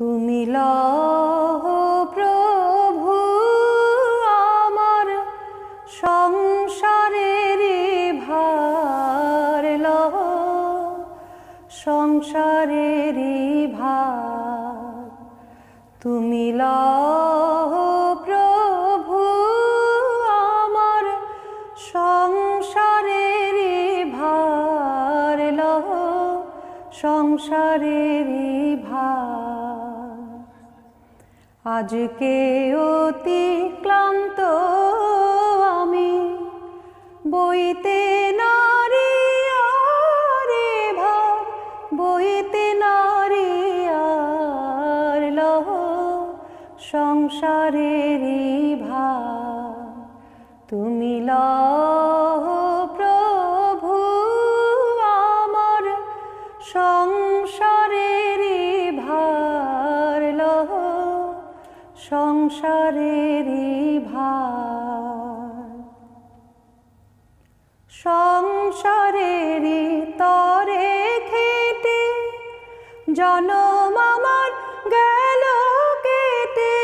তুমি লহ প্রভু আমার সংসারের ভার লহ সংসারের ভার। তুমি লহ প্রভু আমার সংসারের ভার লহ সংসারের ভার। আজকে অতি ক্লান্ত আমি। বইতে নারী আরে ভার বইতে নারী আর লহ সংসারের ভার তুমি লহ সংসারের ভার। সংসারের তরে খেটে জনম আমার গেল কেটে।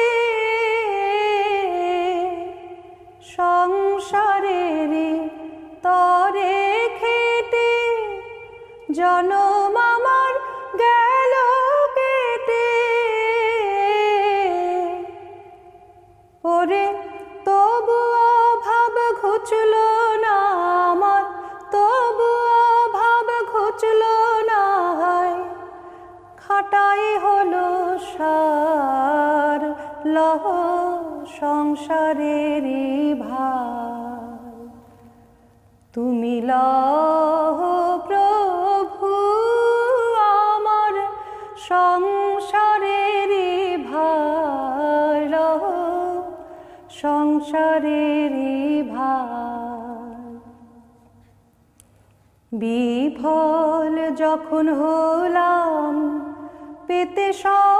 সংসারের তরে খেটে জনম লহ সংসারের ভার। তুমি লহ প্রভু আমার সংসারের ভার। লহ সংসারের ভার। বিফল যখন হলাম, পেতে সবার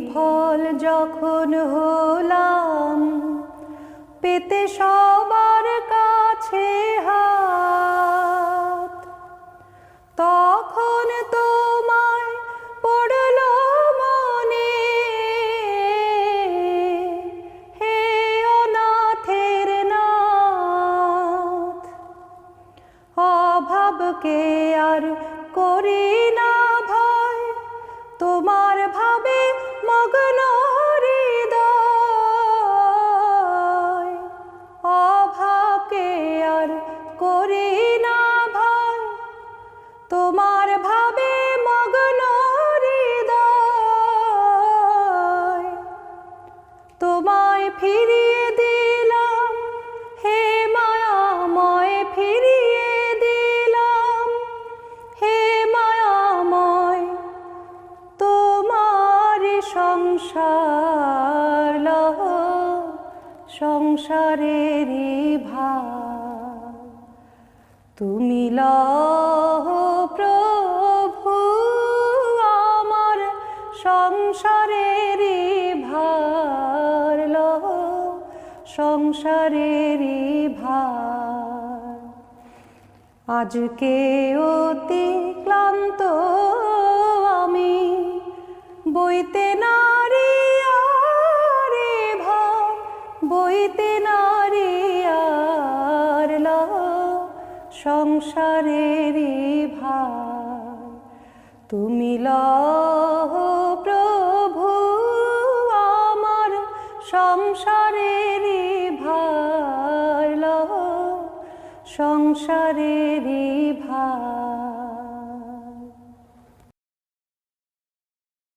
বিফল যখন হলাম, পেতে সবার কাছে হাত। তখন তোমায় পড়ল মনে, হে অনাথের নাথ। অভাবকে আর করি না। সংসার লহ সংসারের ভার তুমি লহ প্রভু, আমার সংসারের ভার লহ সংসারের ভার। আজকে অতি ক্লান্ত বইতে নারী আরে ভার বইতে নারী আর সংসারের ভার। তুমি লহ প্রভু, আমার সংসারের ভার। লহ সংসারের ভার।